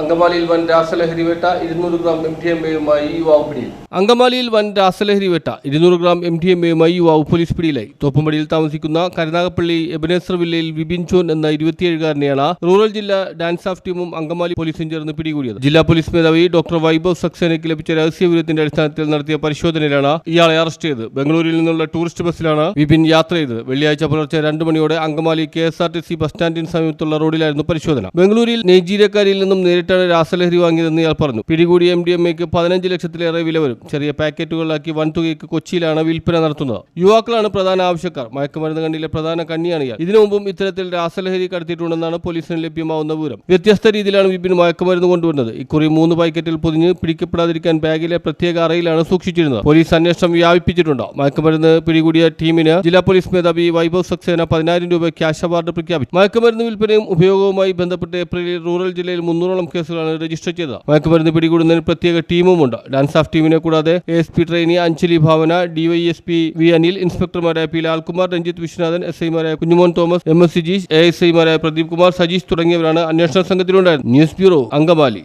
അങ്കമാലിയിൽ വൻ രാസലഹരി വേട്ട ഇരുന്നൂറ് ഗ്രാം എം ടി എം എയുമായി യുവാവ് പിടിയിൽ. അങ്കമാലിയിൽ വൻ രാസലഹരി വേട്ട ഇരുന്നൂറ് ഗ്രാം എം എം എയുമായി യുവാവ് പോലീസ് പിടിയിലായി. തോപ്പുംപടിയിൽ താമസിക്കുന്ന കരുനാഗപ്പള്ളി എബനേസർ വില്ലയിൽ വിപിൻ ചോൻ എന്ന ഇരുപത്തിയേഴുകാരനെയാണ് റൂറൽ ജില്ലാ ഡാൻസ് ഓഫ് ടീമും അങ്കമാലി പോലീസും ചേർന്ന് പിടികൂടിയത്. ജില്ലാ പോലീസ് മേധാവി ഡോക്ടർ വൈഭവ് സക്സേനയ്ക്ക് ലഭിച്ച രഹസ്യവിവരത്തിന്റെ അടിസ്ഥാനത്തിൽ നടത്തിയ പരിശോധനയിലാണ് ഇയാളെ അറസ്റ്റ് ചെയ്തത്. ബംഗളൂരിൽ നിന്നുള്ള ടൂറിസ്റ്റ് ബസ്സിലാണ് വിപിൻ യാത്ര ചെയ്തത്. വെള്ളിയാഴ്ച പുലർച്ചെ രണ്ട് മണിയോടെ Angamaly K S R T C bus സ്റ്റാൻഡിന് സമീപത്തുള്ള റോഡിലായിരുന്നു പരിശോധന. ബംഗളൂരിൽ നൈജീരിയക്കാരിൽ നിന്നും നേരിട്ടാണ് രാസലഹരി വാങ്ങിയതെന്ന് ഇയാൾ പറഞ്ഞു. പിടികൂടിയ എം ഡി എം എക്ക് പതിനഞ്ച് ലക്ഷത്തിലേറെ വില വരും. ചെറിയ പാക്കറ്റുകളിലാക്കി വൻതുകയ്ക്ക് കൊച്ചിയിലാണ് വിൽപ്പന നടത്തുന്നത്. യുവാക്കളാണ് പ്രധാന ആവശ്യക്കാർ. മയക്കുമരുന്ന് കണ്ണിലെ പ്രധാന കണ്ണിയാണ് ഇയാൾ. ഇതിനു മുമ്പും ഇത്തരത്തിൽ രാസലഹരി കടത്തിയിട്ടുണ്ടെന്നാണ് പോലീസിന് ലഭ്യമാവുന്ന വിവരം. വ്യത്യസ്ത രീതിയിലാണ് വിപിൻ മയക്കുമരുന്ന് കൊണ്ടുവരുന്നത്. ഇക്കുറി മൂന്ന് പാക്കറ്റിൽ പൊതിഞ്ഞ് പിടിക്കപ്പെടാതിരിക്കാൻ ബാഗിലെ പ്രത്യേക അറയിലാണ് സൂക്ഷിച്ചിരുന്നത്. പോലീസ് അന്വേഷണം വ്യാപിപ്പിച്ചിട്ടുണ്ട്. മയക്കുമരുന്ന് പിടികൂടിയ ടീമിന് ജില്ലാ പോലീസ് മേധാവി വൈഭവ് സക്സേന പതിനായിരം രൂപ ക്യാഷ് അവാർഡ് പ്രഖ്യാപിച്ചു. മയക്കുമരുന്ന് വിൽപ്പനയും ഉപയോഗവുമായി ബന്ധപ്പെട്ട് ഏപ്രിലിൽ റൂറൽ ജില്ലയിൽ മുന്നൂറോളം കേസുകളാണ് രജിസ്റ്റർ ചെയ്തത്. മയക്കുമരുന്ന് പിടികൂടുന്നതിന് പ്രത്യേക ടീമുമുണ്ട്. ഡാൻസ് ഓഫ് ടീമിനെ കൂടാതെ S P trainee Anjali Bhavana DYSP V Anil ഇൻസ്പെക്ടർമാരായ P Lalkumar Ranjith Viswanathan S ഐമാരായ Kunjumon Thomas M S Sijeesh A S ഐമാരായ പ്രദീപ് കുമാർ സജീഷ് തുടങ്ങിയവരാണ് അന്വേഷണ സംഘത്തിലുണ്ടായിരുന്നത്. News bureau Angamaly.